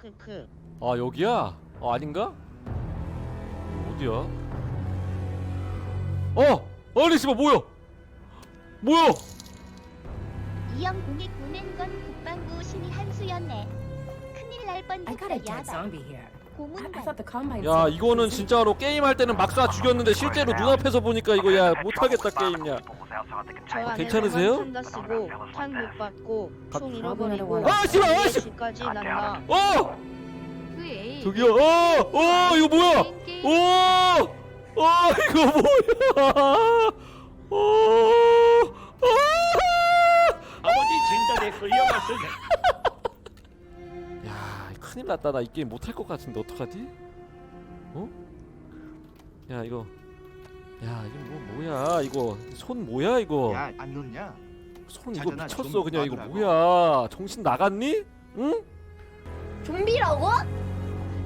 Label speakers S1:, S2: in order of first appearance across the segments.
S1: 크크크.
S2: 아 여기야? 어 아닌가? 어디야? 어! 아니 씨발 뭐야? 뭐야?
S3: 이형 공이 보낸 건 국방부 신이 한수였네. 큰일 날
S4: I got a
S3: 뻔했어
S4: dead
S3: 야발.
S4: zombie here. I, I
S3: 고문관.
S4: thought the combine.
S2: 야
S4: said-
S2: 이거는 진짜로 게임 할 때는 막쏴 죽였는데 실제로 눈앞에서 보니까 이거 야 못하겠다 게임야
S1: 저
S2: 괜찮으세요?
S1: 쓰고 탄못 받고 총 잃어버리고
S2: 아, 씨발, 아, 씨!
S1: 까지 난다.
S2: 어! 저기요 어! 어 이거 뭐야? 오! 어 이거 뭐야? 어! 어!
S5: 아버지 진단에 흘려갔으니
S2: 야 큰일 났다 나 이 게임 못할 것 같은데 어떡하지? 어? 야 이거 야 이거 뭐 뭐야 이거 손 뭐야 이거
S6: 야, 안 놓냐?
S2: 손 이거
S6: 자전아,
S2: 미쳤어
S6: 좀
S2: 그냥 이거
S6: 놔두라고.
S2: 뭐야 정신 나갔니? 응?
S7: 좀비라고?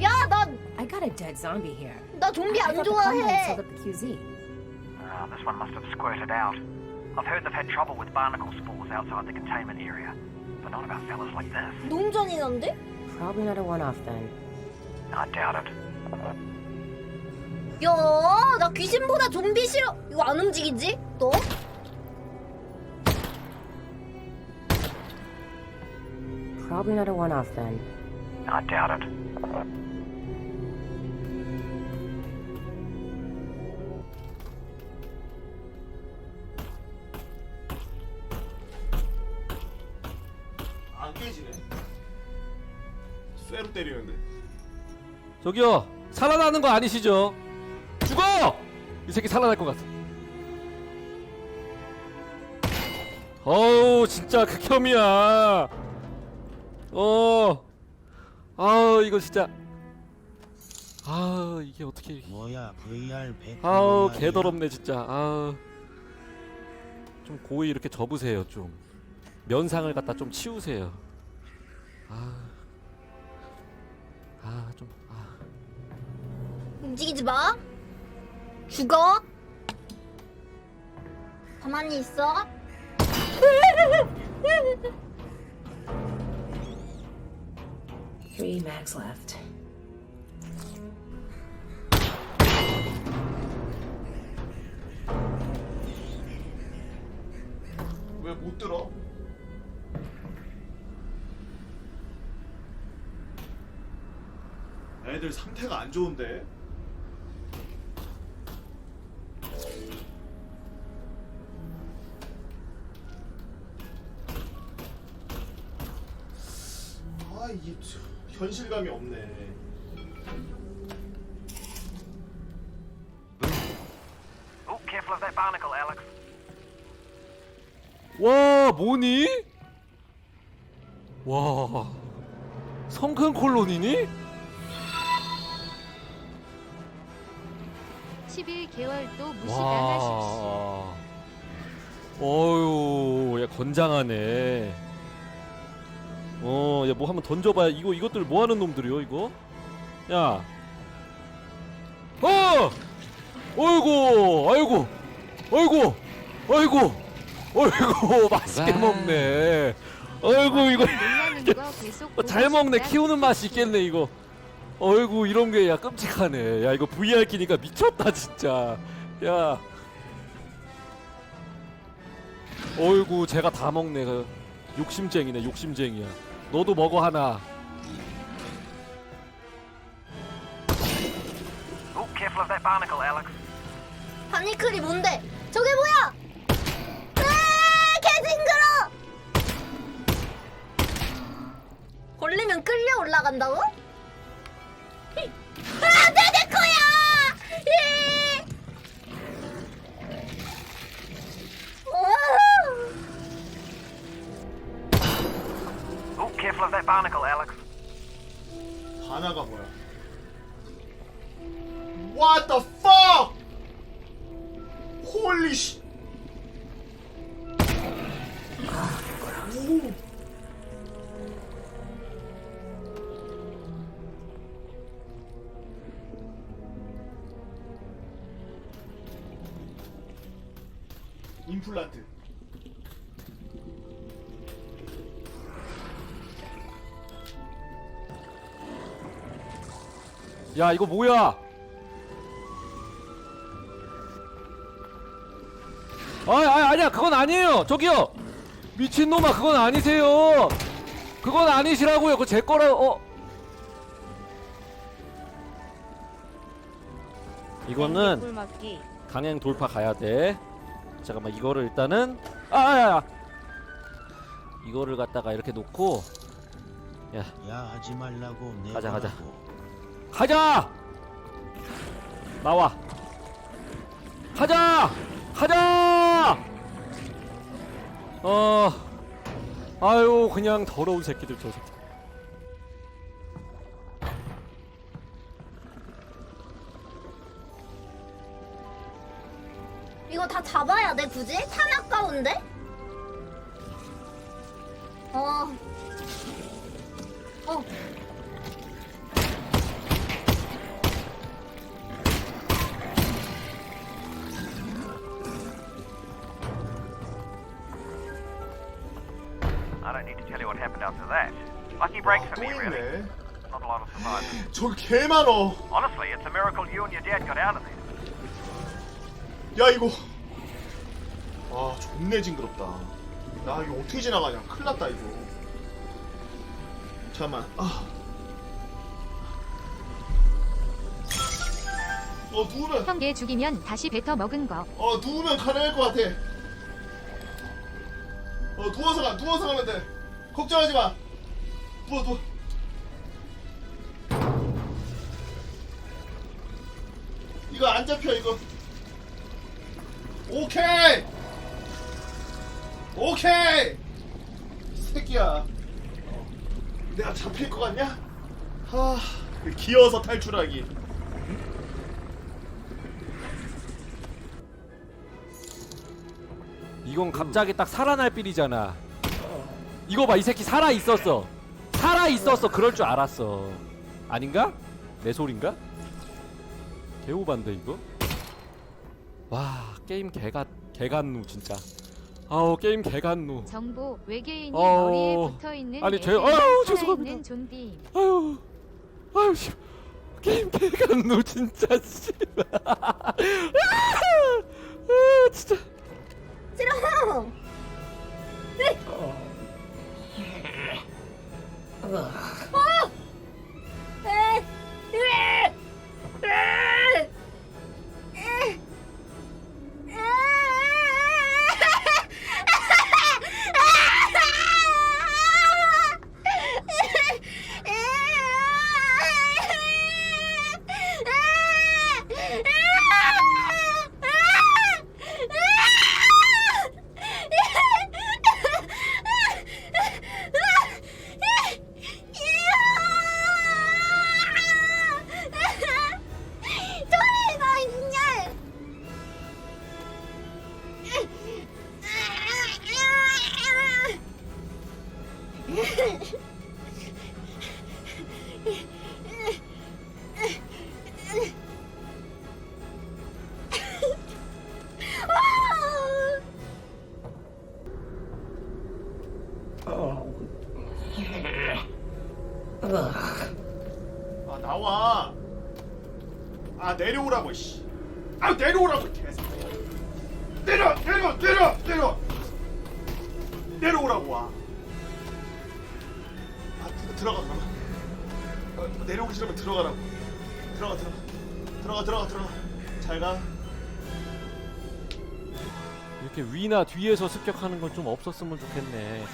S7: 야, 나,
S4: I got a dead zombie here.
S7: 나 좀비
S4: I
S7: 안
S4: thought the combine
S7: 좋아해.
S4: sold up the QZ.
S8: Ah, this one must have squirted out. I've heard they've had trouble with barnacle spores outside the containment area, but not about fellas like this.
S7: 농전이던데?
S4: Probably not a one-off then.
S8: I doubt it.
S7: 야, 나 귀신보다 좀비 싫어. 이거 안 움직이지? 너?
S4: Probably not a one-off then.
S8: I doubt it.
S6: 안 깨지네. 쇠로 때리는데.
S2: 저기요 살아나는 거 아니시죠? 새끼 살아날 것 같아. 어우 진짜 극혐이야. 어. 아우 이거 진짜. 아 이게 어떻게
S9: 뭐야 VR 100
S2: 아우 개더럽네 진짜. 아우. 좀 고이 이렇게 접으세요 좀. 면상을 갖다 좀 치우세요. 아 아 좀 아.
S7: 움직이지 마. 죽어. 가만히 있어.
S4: Three mags left.
S6: 왜 못 들어? 애들 상태가 안 좋은데. 이게 참 현실감이 없네.
S8: Oh, careful of that barnacle, Alex.
S2: 와 뭐니? 와 성큰 콜론이니?
S3: 11개월도 무시 당하십시오.
S2: 와 어유 야 건장하네 어 야 뭐 한번 던져봐야 이거 이것들 뭐 하는 놈들이요 이거? 야. 어! 어이구 아이고 어이구 어이구 어이구 맛있게 먹네. 어이구 이거
S3: 놀라는 거 계속
S2: 어, 잘 먹네. 키우는. 맛이 있겠네 이거. 어이구 이런 게 야 끔찍하네. 야 이거 VR 키니까 미쳤다 진짜. 야. 어이구 제가 다 먹네. 그 욕심쟁이네 욕심쟁이야 너도 먹어 하나
S8: careful of that barnacle, Alex.
S7: 바니클이 뭔데? 저게 뭐야? 아, 개 징그러! 걸리면 끌려 올라간다고?
S8: Careful of that barnacle, Alex.
S6: 하나가 뭐야? What the fuck? Holy sh. 오. 임플란트.
S2: 야 이거 뭐야? 아, 아 아니야 그건 아니에요. 저기요. 미친 놈아 그건 아니세요. 그건 아니시라고요. 그거 제 거라. 어. 이거는
S1: 꿀맞기.
S2: 강행 돌파 가야 돼. 잠깐만 이거를 일단은 아야야. 이거를 갖다가 이렇게 놓고
S9: 야 하지 말라고 내가
S2: 가자, 가자. 가자. 나와. 가자. 가자. 어. 아유 그냥 더러운 새끼들 저 새끼.
S7: 이거 다 잡아야 돼 굳이? 탄 아까운데? 어. 어.
S8: Tell you what happened after that. Lucky break
S6: 아,
S8: for
S6: 또
S8: me, really.
S6: 있네.
S8: Not a lot of survivors.
S6: 저기 개 많어.
S8: Honestly, it's a miracle you and your dad got out of there.
S6: 야 이거. 아 존내 징그럽다. 야 이거 어떻게 지나가냐. 큰일 났다 이거. 잠깐만. 아. 어 누우면
S3: 형 얘 죽이면 다시 뱉어 먹은 거.
S6: 어 누우면 가능할 것 같아. 어 누워서 가 누워서 가면 돼. 걱정하지 마. 누워. 이거 안 잡혀 이거. 오케이. 오케이. 이 새끼야. 내가 잡힐 것 같냐? 하. 기어서 탈출하기.
S2: 이건 갑자기 딱 살아날 빌이잖아. 이거 봐, 이 새끼 살아 있었어. 살아 있었어. 그럴 줄 알았어. 아닌가? 내 소린가? 개오반데 이거? 와, 게임 개갓 개갓누 진짜. 아우 게임 개갓누.
S3: 정보 외계인이
S2: 어,
S3: 머리에 붙어 있는
S2: 아니, 제- 아유, 죄송합니다.
S3: 좀비.
S2: 아유, 아유 씨, 게임 개갓누 진짜 씨. 아, 진짜.
S7: 에.
S6: 아 내려오라고 씨. 아 내려오라고 개새끼. 내려 내려 내려 내려. 내려오라고 와. 아 들- 들어가 들어가. 어, 내려오기 싫으면 들어가라고. 들어가 들어가. 들어가 들어가 들어가. 잘 가.
S2: 이렇게 위나 뒤에서 습격하는 건 좀 없었으면 좋겠네.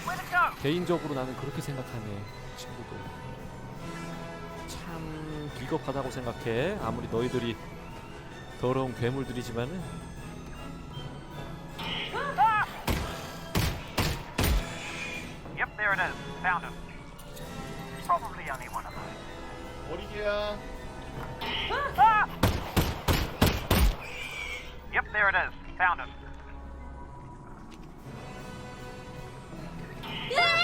S2: 개인적으로 나는 그렇게 생각하네. 친구들. 참 비겁하다고 생각해. 아무리 너희들이 더러운 괴물들이지만은
S8: Yep, there it is. Found him. Probably only one of those.
S6: 어리게야.
S8: Ah! Yep, there it is. Found him.
S7: 야!